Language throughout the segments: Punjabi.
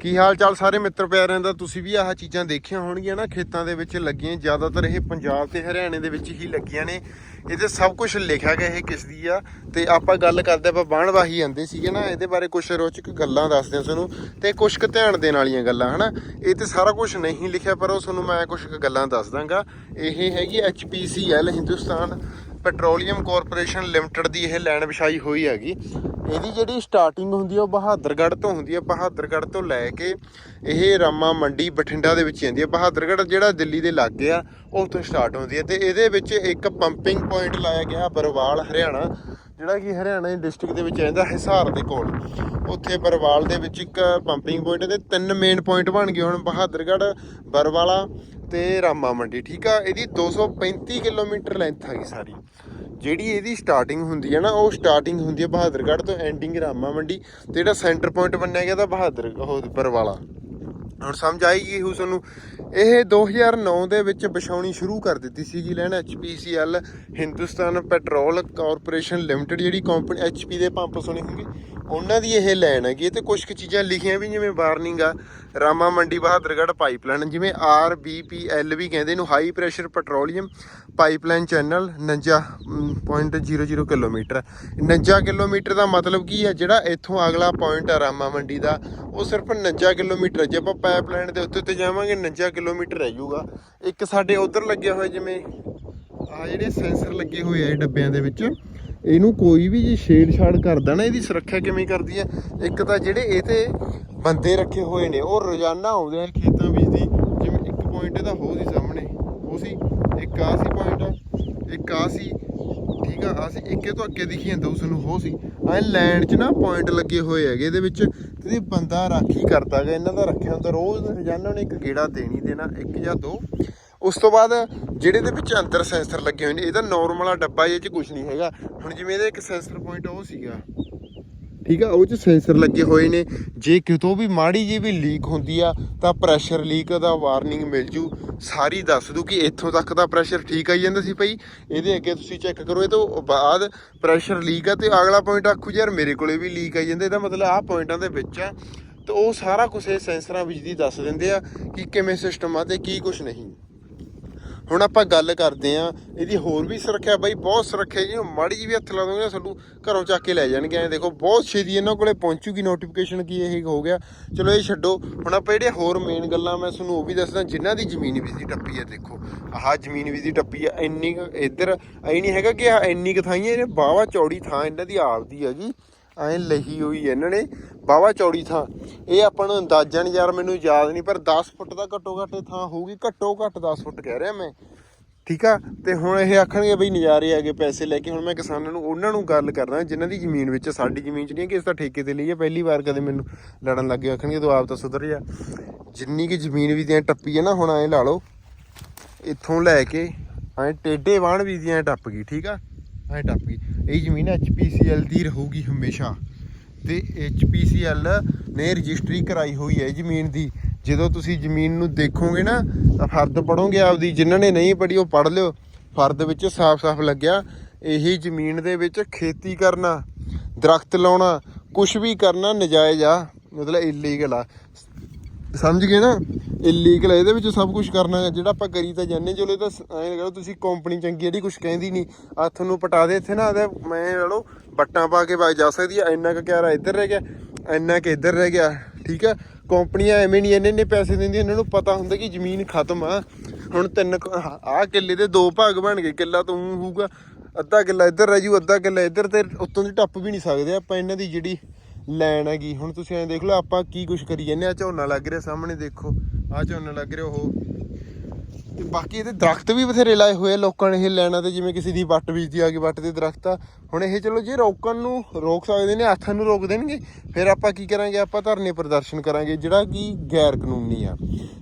ਕੀ ਹਾਲ ਚਾਲ ਸਾਰੇ ਮਿੱਤਰ ਪਿਆਰਿਆਂ ਦਾ? ਤੁਸੀਂ ਵੀ ਆਹ ਚੀਜ਼ਾਂ ਦੇਖੀਆਂ ਹੋਣਗੀਆਂ ਨਾ, ਖੇਤਾਂ ਦੇ ਵਿੱਚ ਲੱਗੀਆਂ। ਜ਼ਿਆਦਾਤਰ ਇਹ ਪੰਜਾਬ ਤੇ ਹਰਿਆਣੇ ਦੇ ਵਿੱਚ ਹੀ ਲੱਗੀਆਂ ਨੇ। ਇਹਦੇ ਸਭ ਕੁਝ ਲਿਖਿਆ ਗਿਆ ਇਹ ਕਿਸ ਦੀ ਆ। ਤੇ ਆਪਾਂ ਗੱਲ ਕਰਦੇ ਆਪਾਂ ਬਾਣਵਾਹੀ ਆਂਦੇ ਸੀਗੇ ਨਾ, ਇਹਦੇ ਬਾਰੇ ਕੁਝ ਰੋਚਕ ਗੱਲਾਂ ਦੱਸਦੇ ਹਾਂ ਤੁਹਾਨੂੰ ਤੇ ਕੁਝ ਕੁ ਧਿਆਨ ਦੇਣ ਵਾਲੀਆਂ ਗੱਲਾਂ, ਹਨਾ? ਇਹ ਤੇ ਸਾਰਾ ਕੁਝ ਨਹੀਂ ਲਿਖਿਆ, ਪਰ ਉਹ ਤੁਹਾਨੂੰ ਮੈਂ ਕੁਝ ਕੁ ਗੱਲਾਂ ਦੱਸ ਦਾਂਗਾ। ਇਹ ਹੈਗੀ HPCL Hindustan petroleum corporation limited ਦੀ ਇਹ ਲੈਣ ਵਿਛਾਈ ਹੋਈ ਹੈਗੀ। ਇਹਦੀ ਜਿਹੜੀ ਸਟਾਰਟਿੰਗ ਹੁੰਦੀ ਹੈ ਉਹ ਬਹਾਦਰਗੜ੍ਹ ਤੋਂ ਹੁੰਦੀ ਹੈ ਬਹਾਦਰਗੜ੍ਹ ਤੋਂ ਲੈ ਕੇ ਇਹ ਰਾਮਾ ਮੰਡੀ ਬਠਿੰਡਾ ਦੇ ਵਿੱਚ ਜਾਂਦੀ ਹੈ ਬਹਾਦਰਗੜ੍ਹ ਜਿਹੜਾ ਦਿੱਲੀ ਦੇ ਲਾਗੇ ਆ, ਉਹ ਤੋਂ ਸਟਾਰਟ ਹੁੰਦੀ ਹੈ ਤੇ ਇਹਦੇ ਵਿੱਚ ਇੱਕ ਪੰਪਿੰਗ ਪੁਆਇੰਟ ਲਾਇਆ ਗਿਆ ਬਰਵਾਲ, ਹਰਿਆਣਾ। ਜਿਹੜਾ ਕਿ ਹਰਿਆਣਾ ਦੇ ਡਿਸਟ੍ਰਿਕਟ ਦੇ ਵਿੱਚ ਆਉਂਦਾ ਹਿਸਾਰ ਦੇ ਕੋਲ। ਉੱਥੇ ਬਰਵਾਲ ਦੇ ਵਿੱਚ ਇੱਕ ਪੰਪਿੰਗ ਪੁਆਇੰਟ ਤੇ ਤਿੰਨ ਮੇਨ ਪੁਆਇੰਟ ਬਣ ਗਏ ਹੁਣ। ਬਹਾਦਰਗੜ੍ਹ, ਬਰਵਾਲਾ ਤੇ ਰਾਮਾ ਮੰਡੀ, ਠੀਕ ਆ? ਇਹਦੀ 235 ਕਿਲੋਮੀਟਰ ਲੈਂਥ ਹੈਗੀ ਸਾਰੀ। ਜਿਹੜੀ ਇਹਦੀ ਸਟਾਰਟਿੰਗ ਹੁੰਦੀ ਹੈ ਨਾ, ਉਹ ਸਟਾਰਟਿੰਗ ਹੁੰਦੀ ਹੈ ਬਹਾਦਰਗੜ੍ਹ ਤੋਂ ਐਂਡਿੰਗ ਰਾਮਾ ਮੰਡੀ ਤੇ ਜਿਹੜਾ ਸੈਂਟਰ ਪੁਆਇੰਟ ਬਣਿਆ ਗਿਆ ਤਾਂ ਬਹਾਦਰ, ਉਹ ਬਰਵਾਲਾ ਹੁਣ ਸਮਝ ਆਏਗੀ ਹੂ ਤੁਹਾਨੂੰ? ਇਹ 2009 ਦੇ ਵਿੱਚ ਵਿਛਾਉਣੀ ਸ਼ੁਰੂ ਕਰ ਦਿੱਤੀ ਸੀਗੀ line HPCL Hindustan petrol corporation limited, ਜਿਹੜੀ ਕੰਪਨੀ HP ਦੇ ਪੰਪ ਸੁਣੇ ਹੋਣਗੇ। ਉਹਨਾਂ ਦੀ ਇਹ ਲੈਣ ਹੈਗੀ ਤੇ ਕੁਝ ਕੁ ਚੀਜ਼ਾਂ ਲਿਖੀਆਂ ਵੀ ਜਿਵੇਂ ਵਾਰਨਿੰਗ ਆ। ਰਾਮਾ ਮੰਡੀ ਬਹਾਦਰਗੜ੍ਹ ਪਾਈਪਲਾਈਨ, ਜਿਵੇਂ ਆਰ ਬੀ ਪੀ RBPL ਵੀ ਕਹਿੰਦੇ ਇਹਨੂੰ high pressure petroleum pipeline channel 49.00 kilometre. 49 kilometre ਦਾ ਮਤਲਬ ਕੀ ਹੈ? ਜਿਹੜਾ ਇੱਥੋਂ ਅਗਲਾ ਪੁਆਇੰਟ ਆ ਰਾਮਾ ਮੰਡੀ ਦਾ, ਉਹ ਸਿਰਫ 49 ਕਿਲੋਮੀਟਰ ਜੇ ਆਪਾਂ ਪਾਈਪਲਾਈਨ ਦੇ ਉੱਤੇ ਉੱਤੇ ਜਾਵਾਂਗੇ 49 ਕਿਲੋਮੀਟਰ ਰਹਿ ਜਾਊਗਾ। ਇੱਕ ਸਾਡੇ ਉਧਰ ਲੱਗਿਆ ਹੋਇਆ ਜਿਵੇਂ ਆ ਜਿਹੜੇ ਸੈਂਸਰ ਲੱਗੇ ਹੋਏ ਆ ਡੱਬਿਆਂ ਦੇ ਵਿੱਚ। ਇਹਨੂੰ ਕੋਈ ਵੀ ਜੇ ਛੇੜਛਾੜ ਕਰਦਾ ਨਾ, ਇਹਦੀ ਸੁਰੱਖਿਆ ਕਿਵੇਂ ਕਰਦੀ ਹੈ? ਇੱਕ ਤਾਂ ਜਿਹੜੇ ਇਹ ਤੇ ਬੰਦੇ ਰੱਖੇ ਹੋਏ ਨੇ, ਉਹ ਰੋਜ਼ਾਨਾ ਆਉਂਦੇ ਆ ਖੇਤਾਂ ਵਿੱਚ ਦੀ। ਜਿਵੇਂ ਇੱਕ ਪੁਆਇੰਟ ਇਹਦਾ ਹੋ ਸੀ ਸਾਹਮਣੇ ਉਹ ਸੀ। ਇੱਕ ਆ ਸੀ ਪੁਆਇੰਟ ਇੱਕ ਆ ਸੀ, ਠੀਕ ਆ ਆ ਸੀ। ਇੱਕ ਇਹ ਤੋਂ ਅੱਗੇ ਦਿਖੀ ਜਾਂਦਾ, ਉਸ ਨੂੰ ਹੋ ਸੀ। ਐ ਲੈਂਡ 'ਚ ਨਾ ਪੁਆਇੰਟ ਲੱਗੇ ਹੋਏ ਹੈਗੇ, ਇਹਦੇ ਵਿੱਚ ਤੇ ਇਹ ਬੰਦਾ ਰਾਖੀ ਕਰਦਾ ਗਾ ਇਹਨਾਂ ਦਾ ਰੱਖਿਆ ਹੁੰਦਾ। ਰੋਜ਼ ਰੋਜ਼ਾਨਾ ਉਹਨੇ ਇੱਕ ਗੇੜਾ ਦੇਣੀ ਦੇਣਾ, ਇੱਕ ਜਾਂ ਦੋ। ਉਸ ਤੋਂ ਬਾਅਦ ਜਿਹੜੇ ਦੇ ਵਿੱਚ ਅੰਦਰ ਸੈਂਸਰ ਲੱਗੇ ਹੋਏ ਨੇ ਇਹਦਾ ਨਾਰਮਲ ਆ, ਡੱਬਾ ਇਹ 'ਚ ਕੁਝ ਨਹੀਂ ਹੈਗਾ। ਹੁਣ ਜਿਵੇਂ ਇਹਦਾ ਇੱਕ ਸੈਂਸਰ ਪੁਆਇੰਟ ਉਹ ਸੀਗਾ। ਠੀਕ ਆ, ਉਹ 'ਚ ਸੈਂਸਰ ਲੱਗੇ ਹੋਏ ਨੇ। ਜੇ ਕਿਤੋਂ ਵੀ ਮਾੜੀ ਜੀ ਵੀ ਲੀਕ ਹੁੰਦੀ ਆ, ਤਾਂ ਪ੍ਰੈਸ਼ਰ ਲੀਕ ਦਾ ਵਾਰਨਿੰਗ ਮਿਲ ਜੂ। ਸਾਰੀ ਦੱਸ ਦੂ ਕਿ ਇੱਥੋਂ ਤੱਕ ਦਾ ਪ੍ਰੈਸ਼ਰ ਠੀਕ ਆਈ ਜਾਂਦਾ ਸੀ ਭਾਈ। ਇਹਦੇ ਅੱਗੇ ਤੁਸੀਂ ਚੈੱਕ ਕਰੋ, ਇਹ ਤੋਂ ਬਾਅਦ ਪ੍ਰੈਸ਼ਰ ਲੀਕ ਆ ਤੇ ਅਗਲਾ ਪੁਆਇੰਟ ਆਖੂ ਯਾਰ ਮੇਰੇ ਕੋਲੇ ਵੀ ਲੀਕ ਆਈ ਜਾਂਦਾ। ਇਹਦਾ ਮਤਲਬ ਆਹ ਪੁਆਇੰਟਾਂ ਦੇ ਵਿੱਚ ਆ। ਤੇ ਉਹ ਸਾਰਾ ਕੁਝ ਇਹ ਸੈਂਸਰਾਂ ਵਿੱਚ ਦੀ ਦੱਸ ਦਿੰਦੇ ਆ ਕਿ ਕਿਵੇਂ ਸਿਸਟਮ ਆ ਤੇ ਕੀ ਕੁਝ ਨਹੀਂ। ਹੁਣ ਆਪਾਂ ਗੱਲ ਕਰਦੇ ਆ ਇਹਦੀ ਹੋਰ ਵੀ ਸੁਰੱਖਿਆ ਬਾਈ, ਬਹੁਤ ਸੁਰੱਖਿਆ ਜੀ ਮਾੜੀ ਜੀ ਵੀ ਹੱਥ ਲਾ ਦੋਗੇ ਸਾਨੂੰ ਘਰੋਂ ਚੱਕ ਕੇ ਲੈ ਜਾਣਗੇ, ਐ ਦੇਖੋ, ਬਹੁਤ ਛੇਤੀ ਇਹਨਾਂ ਕੋਲੇ ਪਹੁੰਚੂਗੀ ਨੋਟੀਫਿਕੇਸ਼ਨ ਕੀ ਇਹ ਹੋ ਗਿਆ। ਚਲੋ ਇਹ ਛੱਡੋ, ਹੁਣ ਆਪਾਂ ਜਿਹੜੇ ਹੋਰ ਮੇਨ ਗੱਲਾਂ ਮੈਂ ਤੁਹਾਨੂੰ ਉਹ ਵੀ ਦੱਸਦਾ, ਜਿਨ੍ਹਾਂ ਦੀ ਜ਼ਮੀਨ ਵੀ ਦੀ ਟੱਪੀ ਹੈ ਦੇਖੋ। ਆਹ ਜ਼ਮੀਨ ਵੀ ਦੀ ਟੱਪੀ ਹੈ ਇੰਨੀ ਕੁ ਇੱਧਰ, ਐ ਨਹੀਂ ਹੈਗਾ ਕਿ ਇੰਨੀ ਕੁ ਥਾਈਆਂ ਇਹ ਬਾਵਾ ਚੌੜੀ ਥਾਂ ਇਹਨਾਂ ਦੀ ਆਪਦੀ ਹੈਗੀ ਐ ਲਹੀ ਹੋਈ ਹੈ ਇਹਨਾਂ ਨੇ। ਬਾਵਾ ਚੌੜੀ ਥਾਂ। ਇਹ ਆਪਾਂ ਨੂੰ ਅੰਦਾਜ਼ਾ ਨਹੀਂ ਯਾਰ, ਮੈਨੂੰ ਯਾਦ ਨਹੀਂ ਪਰ 10 ਫੁੱਟ ਦਾ ਘੱਟੋ ਘੱਟ ਇਹ ਥਾਂ ਹੋਊਗੀ। ਘੱਟੋ ਘੱਟ 10 ਫੁੱਟ ਕਹਿ ਰਿਹਾ ਮੈਂ। ਠੀਕ ਆ? ਤੇ ਹੁਣ ਇਹ ਆਖਣਗੇ ਬਈ ਨਜ਼ਾਰੇ ਆ ਪੈਸੇ ਲੈ ਕੇ। ਹੁਣ ਮੈਂ ਕਿਸਾਨਾਂ ਨੂੰ, ਉਹਨਾਂ ਨੂੰ ਗੱਲ ਕਰਦਾ, ਜਿਨ੍ਹਾਂ ਦੀ ਜ਼ਮੀਨ ਵਿੱਚ ਸਾਡੀ ਜ਼ਮੀਨ 'ਚ ਨਹੀਂ ਹੈ ਕਿ ਇਸ ਤਾਂ ਠੇਕੇ ਤੇ ਲਈ ਹੈ ਪਹਿਲੀ ਵਾਰ ਕਦੇ ਮੈਨੂੰ ਲੜਨ ਲੱਗੇ ਆਖਣਗੇ ਤੂੰ ਆਪ ਤਾਂ ਸੁਧਰ ਜਾ। ਜਿੰਨੀ ਕਿ ਜ਼ਮੀਨ ਵੀ ਦੀਆਂ ਟੱਪੀ ਹੈ ਨਾ, ਹੁਣ ਐ ਲਾ ਲਓ, ਇੱਥੋਂ ਲੈ ਕੇ, ਐ ਟੇਡੇ ਵਾਣ ਵੀ ਦੀਆਂ ਟੱਪ ਗਈ, ਠੀਕ ਆ? ਐ ਟੱਪ ਗਈ। ਇਹ ਜ਼ਮੀਨ HPCL ਦੀ ਰਹੂਗੀ ਹਮੇਸ਼ਾ। ਤੇ HPCL ਨੇ ਰਜਿਸਟਰੀ ਕਰਾਈ ਹੋਈ ਹੈ ਜ਼ਮੀਨ ਦੀ। ਜਦੋਂ ਤੁਸੀਂ ਜ਼ਮੀਨ ਨੂੰ ਦੇਖੋਗੇ ਨਾ, ਤਾਂ ਫਰਦ ਪੜੋਗੇ ਆਪਦੀ, ਜਿਨ੍ਹਾਂ ਨੇ ਨਹੀਂ ਪੜ੍ਹੀ ਉਹ ਪੜ੍ਹ ਲਿਓ। ਫਰਦ ਵਿੱਚ ਸਾਫ਼-ਸਾਫ਼ ਲੱਗਿਆ, ਇਹੀ ਜ਼ਮੀਨ ਦੇ ਵਿੱਚ ਖੇਤੀ ਕਰਨਾ, ਦਰਖਤ ਲਾਉਣਾ ਕੁਝ ਵੀ ਕਰਨਾ, ਨਜਾਇਜ਼ ਆ, ਮਤਲਬ ਇਲੀਗਲ ਆ। ਸਮਝ ਗਏ ਨਾ? ਇਲੀਗਲ ਇਹਦੇ ਵਿੱਚ ਸਭ ਕੁਝ ਕਰਨਾ ਹੈ। ਜਿਹੜਾ ਆਪਾਂ ਕਰੀ ਤਾਂ ਜਾਂਦੇ ਚਲੋ ਇਹ ਤਾਂ ਐਂ ਕਰੋ ਤੁਸੀਂ ਕੰਪਨੀ ਚੰਗੀ ਜਿਹੜੀ ਕੁਝ ਕਹਿੰਦੀ ਨਹੀਂ। ਹੱਥ ਨੂੰ ਪਟਾ ਦੇ ਇੱਥੇ ਨਾ ਮੈਂ ਲਓ, ਬੱਟਾਂ ਪਾ ਕੇ ਬਾਈ ਜਾ ਸਕਦੀ ਆ। ਇੰਨਾ ਕੁ ਕਿਆਰਾ ਇੱਧਰ ਰਹਿ ਗਿਆ, ਇੰਨਾ ਕੁ ਇੱਧਰ ਰਹਿ ਗਿਆ, ਠੀਕ ਆ? ਕੰਪਨੀਆਂ ਐਵੇਂ ਨਹੀਂ, ਇੰਨੇ ਇੰਨੇ ਪੈਸੇ ਦਿੰਦੀਆਂ ਇਹਨਾਂ ਨੂੰ ਪਤਾ ਹੁੰਦਾ ਕਿ ਜ਼ਮੀਨ ਖਤਮ ਆ। ਹੁਣ ਤਿੰਨ ਆਹ ਕਿੱਲੇ ਦੇ ਦੋ ਭਾਗ ਬਣ ਗਏ, ਕਿੱਲਾ ਤੂੰ ਹੋਊਗਾ, ਅੱਧਾ ਕਿੱਲਾ ਇੱਧਰ ਰਹਿ ਜੂ, ਅੱਧਾ ਕਿੱਲਾ ਇੱਧਰ, ਤੇ ਉੱਤੋਂ ਦੀ ਟੱਪ ਵੀ ਨਹੀਂ ਸਕਦੇ ਆਪਾਂ, ਇਹਨਾਂ ਦੀ ਜਿਹੜੀ ਲੈਣ ਹੈਗੀ। ਹੁਣ ਤੁਸੀਂ ਐਂ ਦੇਖ ਲਓ, ਆਪਾਂ ਕੀ ਕੁਝ ਕਰੀ ਜਾਂਦੇ ਆ। ਝੋਨਾ ਲੱਗ ਰਿਹਾ, ਸਾਹਮਣੇ ਦੇਖੋ। ਆ ਝੋਨਾ ਲੱਗ ਰਿਹਾ, ਉਹ ਤੇ ਬਾਕੀ ਇਹਦੇ ਦਰਖਤ ਵੀ ਬਥੇਰੇ ਲਾਏ ਹੋਏ ਆ ਲੋਕਾਂ ਨੇ ਇਹ ਲੈਣਾ ਤੇ ਜਿਵੇਂ ਕਿਸੇ ਦੀ ਵੱਟ ਬੀਜਦੀ ਆ ਗਈ ਵੱਟ ਦੇ ਦਰਖਤ ਆ। ਹੁਣ ਇਹ ਚਲੋ ਜੇ ਰੋਕਣ ਨੂੰ ਰੋਕ ਸਕਦੇ ਨੇ, ਹੱਥਾਂ ਨੂੰ ਰੋਕ ਦੇਣਗੇ, ਫਿਰ ਆਪਾਂ ਕੀ ਕਰਾਂਗੇ, ਆਪਾਂ ਧਰਨੇ ਪ੍ਰਦਰਸ਼ਨ ਕਰਾਂਗੇ, ਜਿਹੜਾ ਕਿ ਗੈਰ ਕਾਨੂੰਨੀ ਆ।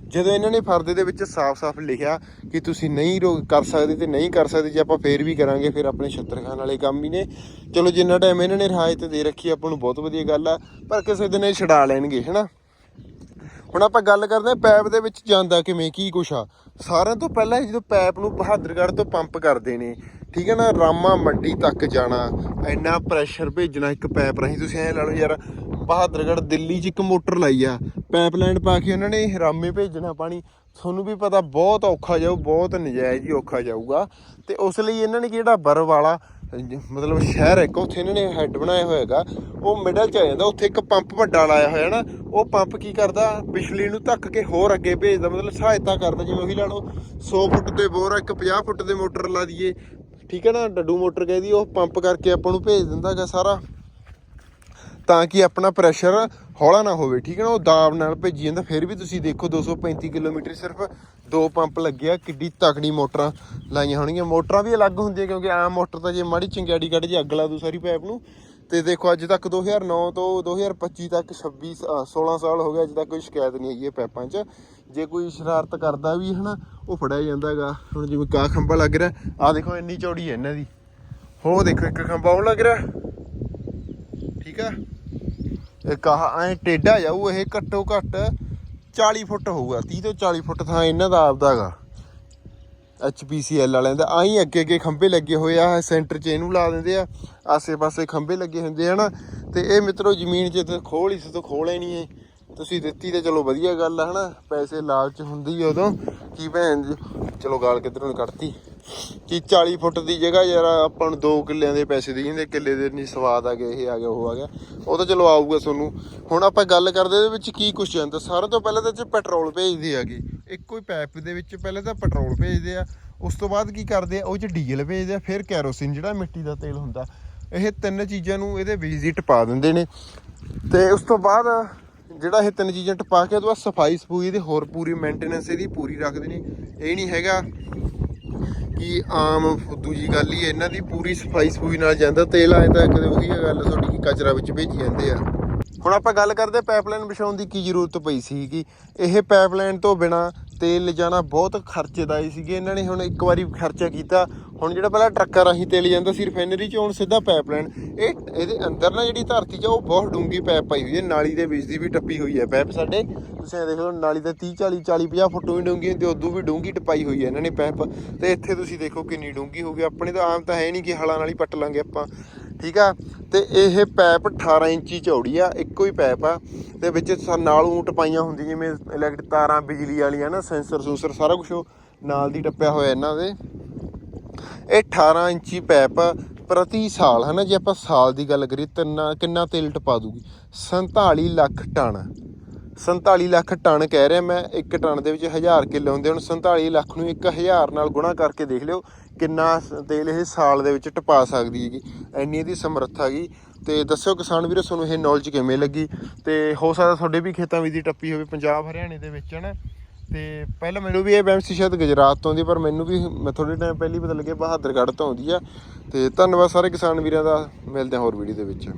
ਜਦੋਂ ਇਹਨਾਂ ਨੇ ਫਰਦ ਦੇ ਵਿੱਚ ਸਾਫ਼-ਸਾਫ਼ ਲਿਖਿਆ ਕਿ ਤੁਸੀਂ ਨਹੀਂ ਰੋਕ, ਕਰ ਸਕਦੇ ਤੇ ਨਹੀਂ ਕਰ ਸਕਦੇ, ਜੇ ਆਪਾਂ ਫੇਰ ਵੀ ਕਰਾਂਗੇ, ਫਿਰ ਆਪਣੇ ਛੱਤਰ ਖਾਨ ਵਾਲੇ ਕੰਮ ਹੀ ਨੇ। ਚਲੋ ਜਿੰਨਾ ਟਾਈਮ ਇਹਨਾਂ ਨੇ ਰਿਆਇਤ ਦੇ ਰੱਖੀ, ਆਪਾਂ ਨੂੰ ਬਹੁਤ ਵਧੀਆ ਗੱਲ ਆ, ਪਰ ਕਿਸੇ ਦਿਨ ਇਹ ਛਡਾ ਲੈਣਗੇ, ਹਨਾ? ਹੁਣ ਆਪਾਂ ਗੱਲ ਕਰਦੇ ਹਾਂ ਪੈਪ ਦੇ ਵਿੱਚ ਜਾਂਦਾ ਕਿਵੇਂ, ਕੀ ਕੁਛ ਆ। ਸਾਰਿਆਂ ਤੋਂ ਪਹਿਲਾਂ ਜਦੋਂ ਪੈਪ ਨੂੰ ਬਹਾਦਰਗੜ੍ਹ ਤੋਂ ਪੰਪ ਕਰਦੇ ਨੇ, ਠੀਕ ਹੈ ਨਾ, ਰਾਮਾ ਮੰਡੀ ਤੱਕ ਜਾਣਾ, ਇੰਨਾ ਪ੍ਰੈਸ਼ਰ ਭੇਜਣਾ ਇੱਕ ਪੈਪ ਰਾਹੀਂ। ਤੁਸੀਂ ਐ ਲਾ ਲਓ ਯਾਰ, ਬਹਾਦਰਗੜ੍ਹ ਦਿੱਲੀ 'ਚ ਇੱਕ ਮੋਟਰ ਲਾਈ ਆ ਪਾਈਪਲਾਈਨ ਪਾ ਕੇ ਉਹਨਾਂ ਨੇ ਰਾਮੇ ਭੇਜਣਾ ਪਾਣੀ। ਤੁਹਾਨੂੰ ਵੀ ਪਤਾ ਬਹੁਤ ਔਖਾ ਜਾਊ, ਬਹੁਤ ਨਜਾਇਜ਼ ਹੀ ਔਖਾ ਜਾਊਗਾ। ਤੇ ਉਸ ਲਈ ਇਹਨਾਂ ਨੇ ਜਿਹੜਾ ਬਰ ਵਾਲਾ ਮਤਲਬ ਸ਼ਹਿਰ ਹੈ ਇੱਕ, ਉੱਥੇ ਇਹਨਾਂ ਨੇ ਹੈੱਡ ਬਣਾਇਆ ਹੋਇਆ ਹੈਗਾ। ਉਹ ਮਿਡਲ 'ਚ ਆ ਜਾਂਦਾ, ਉੱਥੇ ਇੱਕ ਪੰਪ ਵੱਡਾ ਲਾਇਆ ਹੋਇਆ ਨਾ, ਉਹ ਪੰਪ ਕੀ ਕਰਦਾ, ਬਿਜਲੀ ਨੂੰ ਧੱਕ ਕੇ ਹੋਰ ਅੱਗੇ ਭੇਜਦਾ, ਮਤਲਬ ਸਹਾਇਤਾ ਕਰਦਾ, ਜਿਵੇਂ ਉਹੀ ਲਾ ਲਓ 100 ਫੁੱਟ ਦੇ ਬੋਰ ਆ, ਇੱਕ 50 ਫੁੱਟ ਦੇ ਮੋਟਰ ਲਾ ਦਈਏ। ਠੀਕ ਹੈ ਨਾ, ਡੱਡੂ ਮੋਟਰ ਕਹਿੰਦੀ ਉਹ ਪੰਪ ਕਰਕੇ ਆਪਾਂ ਨੂੰ ਭੇਜ ਦਿੰਦਾ ਹੈਗਾ ਸਾਰਾ। ਤਾਂ ਕਿ ਆਪਣਾ ਪ੍ਰੈਸ਼ਰ ਹੌਲਾ ਨਾ ਹੋਵੇ, ਠੀਕ ਹੈ ਨਾ, ਉਹ ਦਾਬ ਨਾਲ ਭੇਜੀ ਜਾਂਦਾ, ਫਿਰ ਵੀ ਤੁਸੀਂ ਦੇਖੋ 235 ਕਿਲੋਮੀਟਰ ਸਿਰਫ ਦੋ ਪੰਪ ਲੱਗਿਆ ਕਿੱਡੀ ਤਕੜੀ ਮੋਟਰਾਂ ਲਾਈਆਂ ਹੋਣਗੀਆਂ। ਮੋਟਰਾਂ ਵੀ ਅਲੱਗ ਹੁੰਦੀਆਂ ਕਿਉਂਕਿ ਆਮ ਮੋਟਰ ਤਾਂ ਜੇ ਮਾੜੀ ਚੰਗਿਆੜੀ ਕੱਢ ਜੇ ਅੱਗ ਲਾ ਦੂ ਸਾਰੀ ਪਾਈਪ ਨੂੰ। ਤੇ ਦੇਖੋ ਅੱਜ ਤੱਕ 2009 ਤੋਂ 2025 ਤੱਕ 26 ਅ, 16 ਸਾਲ ਹੋ ਗਿਆ ਅੱਜ ਤੱਕ ਕੋਈ ਸ਼ਿਕਾਇਤ ਨਹੀਂ ਆਈ ਹੈ ਪੈਪਾਂ 'ਚ। ਜੇ ਕੋਈ ਸ਼ਰਾਰਤ ਕਰਦਾ ਵੀ ਹਨਾ ਉਹ ਫੜਿਆ ਜਾਂਦਾ ਹੈਗਾ ਹੁਣ ਜਿਵੇਂ ਕਾ ਖੰਭਾ ਲੱਗ ਰਿਹਾ ਆ ਦੇਖੋ ਇੰਨੀ ਚੌੜੀ ਹੈ ਇਹਨਾਂ ਦੀ। ਹੋ ਦੇਖੋ ਇੱਕ ਖੰਭਾ ਉਹ ਲੱਗ ਰਿਹਾ। ਠੀਕ ਆ? ਇਹ ਕਹਾ ਐ ਟੇਡਾ ਜਾਊ ਇਹ ਘੱਟੋ ਘੱਟ 40 ਫੁੱਟ ਹੋਊਗਾ 30 ਤੋਂ 40 ਫੁੱਟ ਥਾਂ ਇਹਨਾਂ ਦਾ ਆਪਦਾ ਹੈਗਾ। HPCL ਵਾਲਿਆਂ ਦਾ। ਆਹੀ ਅੱਗੇ ਅੱਗੇ ਖੰਭੇ ਲੱਗੇ ਹੋਏ ਆ ਸੈਂਟਰ 'ਚ ਇਹਨੂੰ ਲਾ ਦਿੰਦੇ ਆ, ਆਸੇ-ਪਾਸੇ ਖੰਭੇ ਲੱਗੇ ਹੁੰਦੇ ਆ ਨਾ। ਤੇ ਇਹ ਮਿੱਤਰੋ ਜ਼ਮੀਨ 'ਚ ਤੇ ਖੋਲ ਹੀ ਸੀ, ਤੋਂ ਖੋਲ ਹੀ ਨਹੀਂ ਹੈ ਤੁਸੀਂ ਦਿੱਤੀ ਤੇ ਚਲੋ ਵਧੀਆ ਗੱਲ ਆ, ਹਨਾ? ਪੈਸੇ ਲਾਲਚ ਹੁੰਦੀ ਆ ਉਦੋਂ। ਕੀ ਭੈਣ ਜੀ? ਚਲੋ ਗਾਲ ਕਿੱਧਰੋਂ ਕੱਢਤੀ। ਕਿ 40 ਫੁੱਟ ਦੀ ਜਗ੍ਹਾ ਯਾਰ ਆਪਾਂ ਨੂੰ 2 ਕਿੱਲਿਆਂ ਦੇ ਪੈਸੇ ਦੇ ਜਾਂਦੇ ਕਿੱਲੇ ਦੇ ਨਹੀਂ ਸਵਾਦ ਆ ਗਿਆ ਇਹ ਆ ਗਿਆ, ਉਹ ਆ ਗਿਆ। ਉਹ ਤਾਂ ਚਲੋ ਆਊਗਾ ਤੁਹਾਨੂੰ। ਹੁਣ ਆਪਾਂ ਗੱਲ ਕਰਦੇ ਇਹਦੇ ਵਿੱਚ ਕੀ ਕੁਝ ਜਾਂਦਾ ਸਾਰਿਆਂ ਤੋਂ ਪਹਿਲਾਂ ਤਾਂ ਇਹ ਪੈਟਰੋਲ ਭੇਜਦੇ ਆਗੇ ਇੱਕੋ ਹੀ ਪਾਈਪ ਦੇ ਵਿੱਚ ਪਹਿਲਾਂ ਤਾਂ ਪੈਟਰੋਲ ਭੇਜਦੇ ਆ। ਉਸ ਤੋਂ ਬਾਅਦ ਕੀ ਕਰਦੇ ਆ, ਉਹ 'ਚ ਡੀਜ਼ਲ ਭੇਜਦੇ ਆ, ਫਿਰ ਕੈਰੋਸਿਨ, ਜਿਹੜਾ ਮਿੱਟੀ ਦਾ ਤੇਲ ਹੁੰਦਾ। ਇਹ ਤਿੰਨ ਚੀਜ਼ਾਂ ਨੂੰ ਇਹਦੇ ਵਿਜ਼ਿਟ ਪਾ ਦਿੰਦੇ ਨੇ। ਤੇ ਉਸ ਤੋਂ ਬਾਅਦ ਜਿਹੜਾ ਇਹ ਤਿੰਨ ਚੀਜ਼ਾਂ ਟਪਾ ਕੇ ਉਹਦੇ ਤੋਂ ਬਾਅਦ ਸਫ਼ਾਈ ਸਫੂਈ ਦੀ ਹੋਰ ਪੂਰੀ ਮੇਨਟੇਨੈਂਸ ਇਹਦੀ ਪੂਰੀ ਰੱਖਦੇ ਨੇ। ਇਹ ਨਹੀਂ ਹੈਗਾ ਕਿ ਆਮ ਫੁੱਦੂ ਜੀ ਗੱਲ ਹੀ ਹੈ, ਇਹਨਾਂ ਦੀ ਪੂਰੀ ਸਫ਼ਾਈ ਸਫੂਈ ਨਾਲ ਜਾਂਦਾ। ਤੇਲ ਆਏ ਤਾਂ ਕਦੇ ਉਹੀ ਗੱਲ ਤੁਹਾਡੀ ਕਚਰਾ ਵਿੱਚ ਭੇਜੀ ਜਾਂਦੇ ਆ। ਹੁਣ ਆਪਾਂ ਗੱਲ ਕਰਦੇ ਪਾਈਪਲਾਈਨ ਵਿਛਾਉਣ ਦੀ ਕੀ ਜ਼ਰੂਰਤ ਪਈ ਸੀ ਕਿ ਇਹ ਪਾਈਪਲਾਈਨ ਤੋਂ ਬਿਨਾ ਤੇਲ ਲਿਜਾਣਾ ਬਹੁਤ ਖਰਚੇਦਾਈ ਸੀਗੇ। ਇਹਨਾਂ ਨੇ ਹੁਣ ਇੱਕ ਵਾਰੀ ਖਰਚਾ ਕੀਤਾ। ਹੁਣ ਜਿਹੜਾ ਪਹਿਲਾਂ ਟਰੱਕਾਂ ਰਾਹੀਂ ਤੇਲ ਜਾਂਦਾ ਸੀ, ਰਿਫਾਈਨਰੀ 'ਚ ਹੁਣ ਸਿੱਧਾ ਪਾਈਪਲਾਈਨ। ਇਹ ਇਹਦੇ ਅੰਦਰ ਨਾ ਜਿਹੜੀ ਧਰਤੀ 'ਚ ਉਹ ਬਹੁਤ ਡੂੰਗੀ ਪਾਈਪ ਪਾਈ ਹੋਈ ਹੈ। ਨਾਲੀ ਦੇ ਵਿੱਚ ਦੀ ਵੀ ਟੱਪੀ ਹੋਈ ਹੈ ਪਾਈਪ ਸਾਡੇ। ਤੁਸੀਂ ਦੇਖ ਲਓ, ਨਾਲੀ ਦਾ 30 40 40 50 ਫੁੱਟ ਵੀ ਡੂੰਗੀ ਤੇ ਉਦੋਂ ਵੀ ਡੂੰਗੀ ਟਪਾਈ ਹੋਈ ਹੈ ਇਹਨਾਂ ਨੇ ਪਾਈਪ। ਤੇ ਇੱਥੇ ਤੁਸੀਂ ਦੇਖੋ ਕਿੰਨੀ ਡੂੰਗੀ ਹੋ ਗਈ। ਆਪਣੇ ਤਾਂ ਆਮ ਤਾਂ ਹੈ ਨਹੀਂ ਕਿ ਹਲਾਂ ਨਾਲ ਹੀ ਪੱਟ ਲਾਂਗੇ ਆਪਾਂ। ਠੀਕ ਆ? ਤੇ ਇਹ ਪੈਪ 18 ਇੰਚੀ ਚੌੜੀ ਆ, ਇੱਕੋ ਹੀ ਪੈਪ ਆ। ਤੇ ਵਿੱਚ ਸ- ਨਾਲ ਊਂ ਟਪਾਈਆਂ ਹੁੰਦੀਆਂ ਜਿਵੇਂ ਇਲੈਕਟ੍ਰਿਕ ਤਾਰਾਂ, ਬਿਜਲੀ ਵਾਲੀਆਂ ਨਾ ਸੈਂਸਰ ਸੂਸਰ, ਸਾਰਾ ਕੁਝ ਨਾਲ ਦੀ ਟੱਪਿਆ ਹੋਇਆ ਇਹਨਾਂ ਦੇ। ਇਹ 18 ਇੰਚੀ ਪੈਪ ਪ੍ਰਤੀ ਸਾਲ, ਹਨਾ ਜੇ ਆਪਾਂ ਸਾਲ ਦੀ ਗੱਲ ਕਰੀਏ, ਤਿੰਨਾ, ਕਿੰਨਾ ਤੇਲ ਟਪਾ ਦੂਗੀ? 47 ਲੱਖ ਟਨ। 47 ਲੱਖ ਟਨ ਕਹਿ ਰਿਹਾ ਮੈਂ, ਇੱਕ ਟਨ ਦੇ ਵਿੱਚ 1000 ਕਿਲੋ ਹੁੰਦੇ, ਹੁਣ 47 ਲੱਖ ਨੂੰ 1000 ਨਾਲ ਗੁਣਾ ਕਰਕੇ ਦੇਖ ਲਿਓ ਕਿੰਨਾ ਸ- ਤੇਲ ਇਹ ਸਾਲ ਦੇ ਵਿੱਚ ਟਪਾ ਸਕਦੀ ਹੈਗੀ ਐਨੀ ਇਹਦੀ ਸਮਰੱਥਾ ਹੈਗੀ। ਤੇ ਦੱਸਿਓ ਕਿਸਾਨ ਵੀਰੋ, ਤੁਹਾਨੂੰ ਇਹ ਨੌਲੇਜ ਕਿਵੇਂ ਲੱਗੀ? ਤੇ ਹੋ ਸਕਦਾ ਤੁਹਾਡੇ ਵੀ ਖੇਤਾਂ ਵਿੱਚ ਦੀ ਟੱਪੀ ਹੋਵੇ, ਪੰਜਾਬ, ਹਰਿਆਣੇ ਦੇ ਵਿੱਚ, ਹਨਾ? ਤੇ ਪਹਿਲਾਂ ਮੈਨੂੰ ਵੀ ਇਹ ਬੈਂਸੀ ਸ਼ਾਇਦ ਗੁਜਰਾਤ ਤੋਂ ਆਉਂਦੀ, ਪਰ ਮੈਨੂੰ ਵੀ ਮੈਂ ਥੋੜੇ ਟਾਈਮ ਪਹਿਲੀ ਪਤਾ ਲੱਗਿਆ ਬਹਾਦਰਗੜ੍ਹ ਤੋਂ ਆਉਂਦੀ ਆ। ਤੇ ਧੰਨਵਾਦ ਸਾਰੇ ਕਿਸਾਨ ਵੀਰਾਂ ਦਾ। ਮਿਲਦੇ ਹਾਂ ਹੋਰ ਵੀਡੀਓ ਦੇ ਵਿੱਚ।